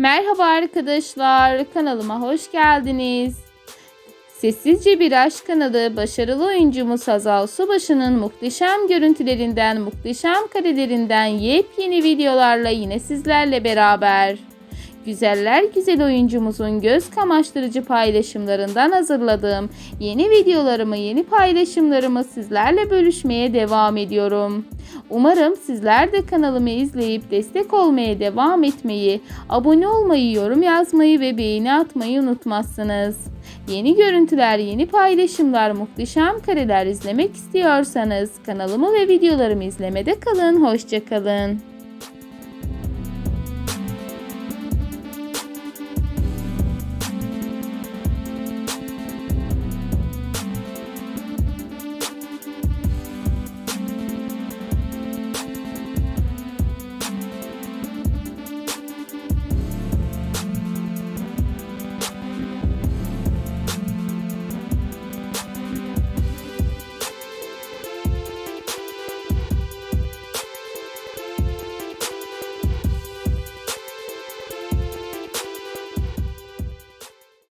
Merhaba arkadaşlar, kanalıma hoş geldiniz. Sessizce Bir Aşk kanalı başarılı oyuncumuz Hazal Subaşı'nın muhteşem görüntülerinden, muhteşem karelerinden yepyeni videolarla yine sizlerle beraber. Güzeller güzel oyuncumuzun göz kamaştırıcı paylaşımlarından hazırladığım yeni videolarımı, yeni paylaşımlarımı sizlerle bölüşmeye devam ediyorum. Umarım sizler de kanalımı izleyip destek olmaya devam etmeyi, abone olmayı, yorum yazmayı ve beğeni atmayı unutmazsınız. Yeni görüntüler, yeni paylaşımlar, muhteşem kareler izlemek istiyorsanız kanalımı ve videolarımı izlemede kalın. Hoşçakalın.